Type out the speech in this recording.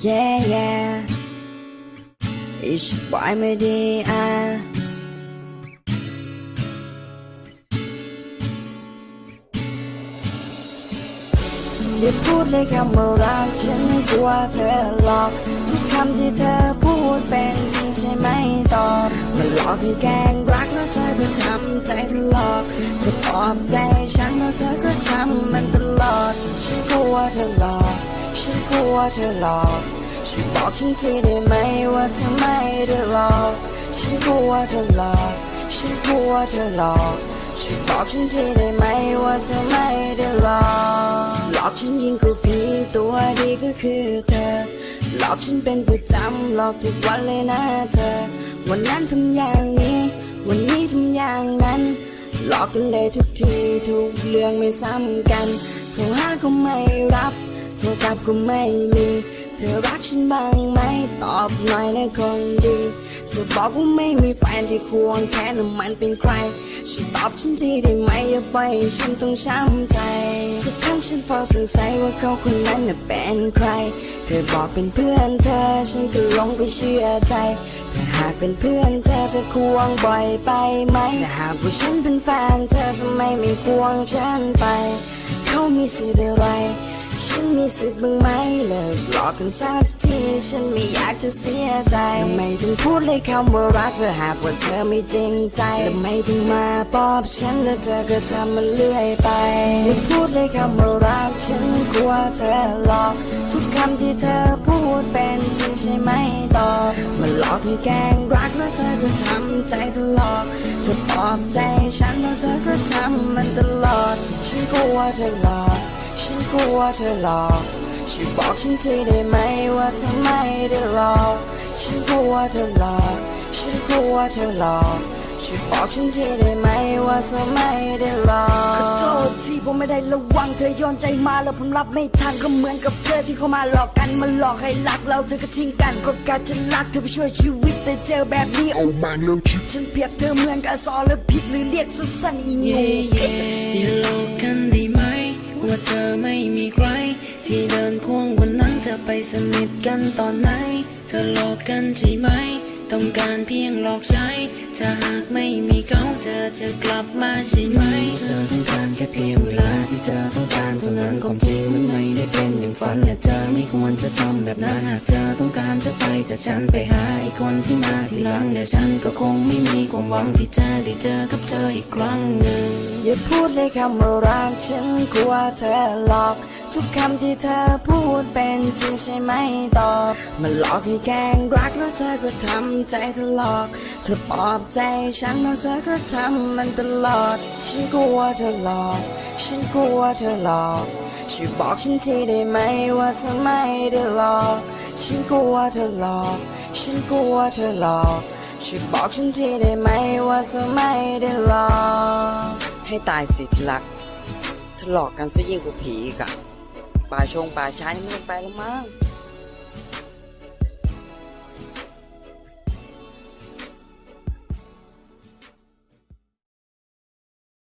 yeah yeah Ich bei mir die an อย่าพูดเลยคำว่ารักฉันกลัวเธอหลอก ทุกคำที่เธอพูดเป็นจริงใช่ไหมตอบมันหลอกให้แกล้งรักแล้วเธอก็ทำใจถลอกเธอปลอบใจฉันแล้วเธอก็ทำมันตลอดฉันกลัวเธอหลอก ฉันกลัวเธอหลอกช่วยบอกฉันทีได้ไหมว่าเธอไม่ได้หลอกฉันกลัวเธอหลอกฉันกลัวเธอหลอกช่วยบอกฉันทีได้ไหมว่าเธอไม่ได้หลอกหลอกฉันยิ่งกว่าผีตัวดีก็คือเธอหลอกฉันเป็นประจำหลอกทุกวันเลยนะเธอ วันนั้นทำอย่างนี้ วันนี้ทำอย่างนั้น หลอกกันเลยทุกทีทุกเรื่องไม่ซ้ำกันโทรหาก็ไม่รับ โทรกลับก็ไม่มี เธอรักฉันบ้างไหม ตอบหน่อยนะคนดี เธอบอกว่าไม่มีแฟนที่ควงแค่นั้นมันเป็นใครช่วยตอบฉันทีได้ไหมอย่าปล่อยให้ฉันต้องช้ำใจทุกครั้งฉันเฝ้าสงสัยว่าเขาคนนั้นน่ะเป็นใคร เธอบอกเป็นเพื่อนเธอ ฉันก็ลงไปเชื่อใจถ้าหากเป็นเพื่อนเธอจะควงบ่อยไปไหมถ้าหากว่าฉันเป็นแฟนเธอทำไมไม่ควงฉันไป เขามีสิทธิ์อะไร สิทธิ์บ้างไหมเลิกหลอกกันสักทีฉันไม่อยากจะเสียใจไม่ต้องพูดเลยคำว่ารักเธอหากว่าเธอไม่จริงใจไม่ต้องมาปอบฉันแล้วเธอก็ทำมันเรื่อยไปไม่พูดเลยคำว่ารักฉันกลัวเธอหลอก ทุกคำที่เธอพูดเป็นจริงใช่ไหมตอบมันหลอกให้แกล้งรักแล้วเธอก็ทำใจถลอกเธอปลอบใจฉันแล้วเธอก็ทำมันตลอดฉันกลัวเธอหลอก กลัวเธอหลอกช่วยบอกฉันทีได้ไหมว่าเธอไม่ได้หลอกฉันกลัวเธอหลอกฉันกลัวเธอหลอกช่วยบอกฉันทีได้ไหมว่าเธอไม่ได้หลอกขอโทษที่ผมไม่ได้ระวังเธอย้อนใจมาแล้วผมรับไม่ทันก็เหมือนกับเธอที่เข้ามาหลอกกันมาหลอกให้รักเราเธอก็ทิ้งกันก็กะจะรักเธอไปช่วยชีวิตแต่เจอแบบนี้เอาแม่งเรื่องคิดฉันเปรียบเธอเหมือนกับซอและพิษหรือเรียกสั้นๆอีงู ไปสนิทกันตอนไหน เธอหลอกกันใช่ไหม ต้องการเพียงหลอกใช้ ถ้าหากไม่มีเขาเธอจะกลับมาใช่ไหม เธอต้องการแค่เพียงเวลาที่เธอต้องการเท่านั้นความจริงมันไม่ได้เป็นอย่างฝันและเธอไม่ควรจะทำแบบนั้นหากเธอต้องการจะไปจากฉันไปหาอีกคนที่มาทีหลังแต่ฉันก็คงไม่มีความหวังที่จะได้เจอกับเธออีกครั้งหนึ่งอย่าพูดเลยคำว่ารักฉันกลัวเธอหลอก ทุกคำที่เธอพูดเป็นจริงใช่ไหมตอบ มันหลอกให้แกล้งรักแล้วเธอก็ทำใจถลอก เธอปลอบใจฉันแล้วเธอก็ทำมันตลอด ฉันกลัวเธอหลอก ฉันกลัวเธอหลอกช่วยบอกฉันทีได้ไหมว่าเธอไม่ได้หลอก ฉันกลัวเธอหลอก ฉันกลัวเธอหลอกช่วยบอกฉันทีได้ไหมว่าเธอไม่ได้หลอก ให้ตายสิที่รักเธอหลอกกันซะยิ่งกว่าผีอีกอะ ป่าชงป่าช้านี่ไม่ต้องไปแล้วมั้ง